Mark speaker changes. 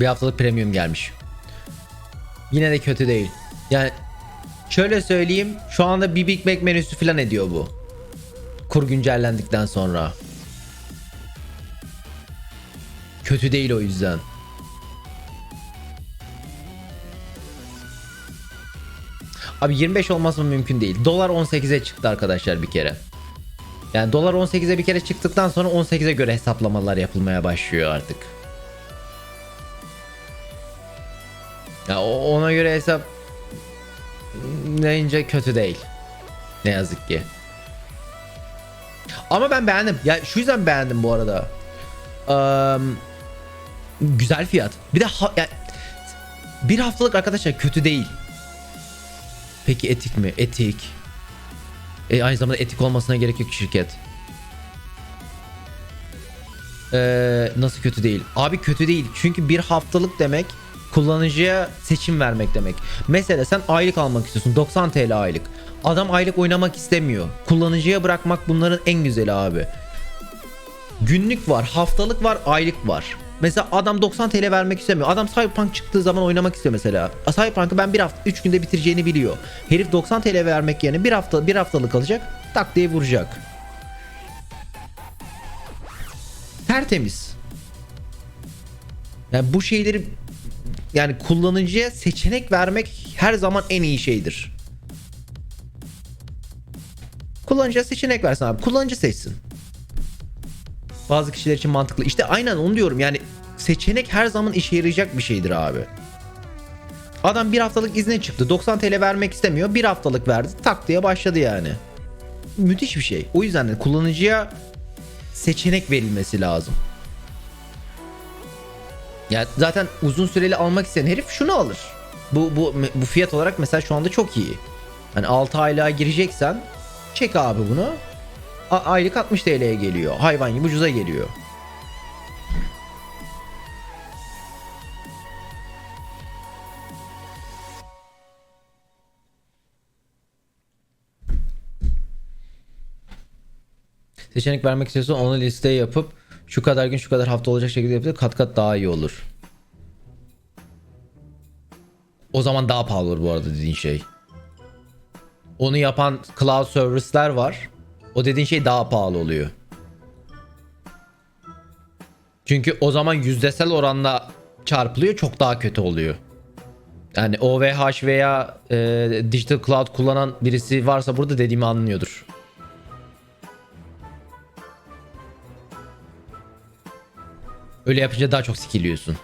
Speaker 1: Bir haftalık premium gelmiş. Yine de kötü değil. Yani şöyle söyleyeyim. Şu anda bir Big Mac menüsü falan ediyor bu. Kur güncellendikten sonra. Kötü değil o yüzden. Abi 25 olması mümkün değil. Dolar 18'e çıktı arkadaşlar bir kere. Yani dolar 18'e bir kere çıktıktan sonra 18'e göre hesaplamalar yapılmaya başlıyor artık. Ya ona göre hesap neyince kötü değil. Ne yazık ki. Ama ben beğendim. Ya şu yüzden beğendim bu arada. Eee, güzel fiyat. Bir de ha- ya- bir haftalık arkadaşlar kötü değil. Peki etik mi? Etik. E, aynı zamanda etik olmasına gerek yok şirket. Ee, nasıl kötü değil? Abi kötü değil. Çünkü bir haftalık demek kullanıcıya seçim vermek demek. Mesela sen aylık almak istiyorsun. 90 TL aylık. Adam aylık oynamak istemiyor. Kullanıcıya bırakmak bunların en güzeli abi. Günlük var, haftalık var, aylık var. Mesela adam 90 TL vermek istemiyor. Adam Cyberpunk çıktığı zaman oynamak istiyor mesela. Cyberpunk'ı ben bir hafta 3 günde bitireceğini biliyor. Herif 90 TL vermek yerine bir hafta bir haftalık alacak. Tak diye vuracak. Tertemiz. Yani bu şeyleri yani kullanıcıya seçenek vermek her zaman en iyi şeydir. Kullanıcıya seçenek versin abi. Kullanıcı seçsin. Bazı kişiler için mantıklı. İşte aynen onu diyorum. Yani seçenek her zaman işe yarayacak bir şeydir abi. Adam bir haftalık izne çıktı. 90 TL vermek istemiyor. Bir haftalık verdi. Tak diye başladı yani. Müthiş bir şey. O yüzden de kullanıcıya seçenek verilmesi lazım. Ya zaten uzun süreli almak isteyen herif şunu alır. Bu bu bu fiyat olarak mesela şu anda çok iyi. Hani 6 aylığa gireceksen çek abi bunu. A- aylık 60 TL'ye geliyor. Hayvan gibi ucuza geliyor. Seçenek vermek istiyorsan onu listeye yapıp şu kadar gün şu kadar hafta olacak şekilde yapıp kat kat daha iyi olur. O zaman daha pahalı olur bu arada dediğin şey. Onu yapan cloud service'ler var. O dediğin şey daha pahalı oluyor. Çünkü o zaman yüzdesel oranla çarpılıyor çok daha kötü oluyor. Yani OVH veya e, Digital Cloud kullanan birisi varsa burada dediğimi anlıyordur. Öyle yapınca daha çok sikiliyorsun.